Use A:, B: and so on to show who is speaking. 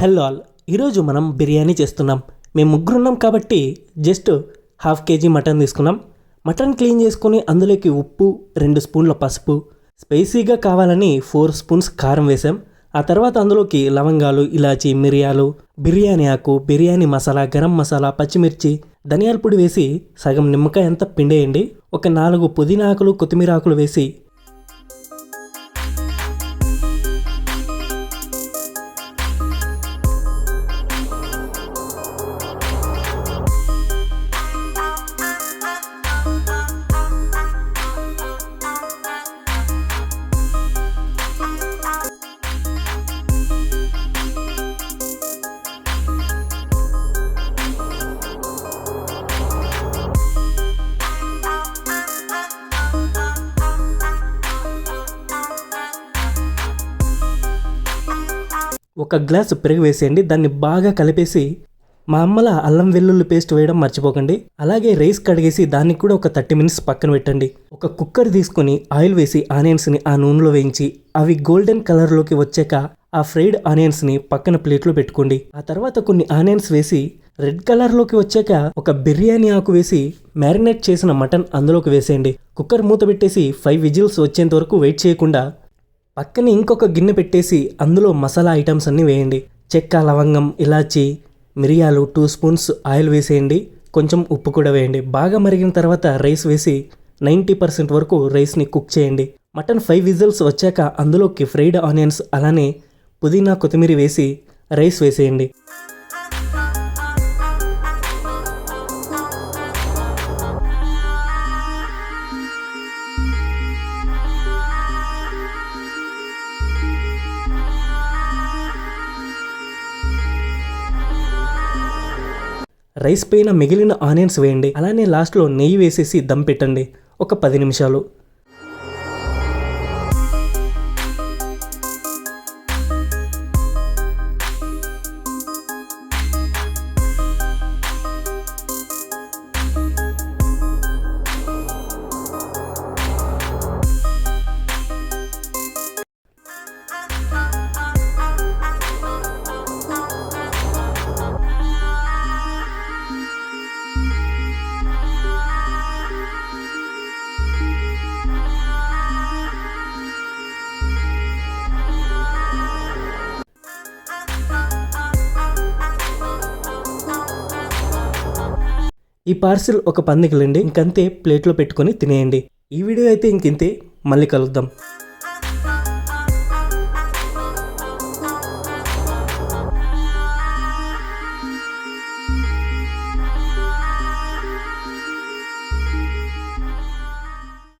A: Hello all. ఈరోజు మనం బిర్యానీ చేస్తున్నాం. మేము ముగ్గురున్నాం కాబట్టి జస్ట్ హాఫ్ కేజీ మటన్ తీసుకున్నాం. మటన్ క్లీన్ చేసుకుని అందులోకి ఉప్పు రెండు స్పూన్ల పసుపు స్పైసీగా కావాలని ఫోర్ స్పూన్స్ కారం వేసాం. ఆ తర్వాత అందులోకి లవంగాలు ఇలాచి మిరియాలు బిర్యానీ ఆకు బిర్యానీ మసాలా గరం మసాలా పచ్చిమిర్చి ధనియాల పొడి వేసి సగం నిమ్మకాయ అంతా పిండేయండి. ఒక నాలుగు పుదీనా ఆకులు కొత్తిమీర ఆకులు వేసి ఒక గ్లాసు పెరుగు వేసేయండి. దాన్ని బాగా కలిపేసి మా అమ్మల అల్లం వెల్లుల్లి పేస్ట్ వేయడం మర్చిపోకండి. అలాగే రైస్ కడిగేసి దానికి కూడా ఒక థర్టీ మినిట్స్ పక్కన పెట్టండి. ఒక కుక్కర్ తీసుకొని ఆయిల్ వేసి ఆనియన్స్ని ఆ నూనెలో వేయించి అవి గోల్డెన్ కలర్లోకి వచ్చాక ఆ ఫ్రైడ్ ఆనియన్స్ని పక్కన ప్లేట్లో పెట్టుకోండి. ఆ తర్వాత కొన్ని ఆనియన్స్ వేసి రెడ్ కలర్లోకి వచ్చాక ఒక బిర్యానీ ఆకు వేసి మ్యారినేట్ చేసిన మటన్ అందులోకి వేసేయండి. కుక్కర్ మూత పెట్టేసి ఫైవ్ విజిల్స్ వచ్చేంత వరకు వెయిట్ చేయకుండా పక్కనే ఇంకొక గిన్నె పెట్టేసి అందులో మసాలా ఐటమ్స్ అన్నీ వేయండి. చెక్క లవంగం ఇలాచి మిరియాలు టూ స్పూన్స్ ఆయిల్ వేసేయండి. కొంచెం ఉప్పు కూడా వేయండి. బాగా మరిగిన తర్వాత రైస్ వేసి నైంటీ పర్సెంట్ వరకు రైస్ని కుక్ చేయండి. మటన్ ఫైవ్ విజిల్స్ వచ్చాక అందులోకి ఫ్రైడ్ ఆనియన్స్ అలానే పుదీనా కొత్తిమీర వేసి రైస్ వేసేయండి. రైస్ పైన మిగిలిన ఆనియన్స్ వేయండి. అలానే లాస్ట్లో నెయ్యి వేసేసి దమ్ పెట్టండి. ఒక పది నిమిషాలు. ఈ పార్సిల్ ఒక పందికిలండి. ఇంకంతే ప్లేట్లో పెట్టుకొని తినేయండి. ఈ వీడియో అయితే ఇంకింతే. మళ్ళీ కలుద్దాం.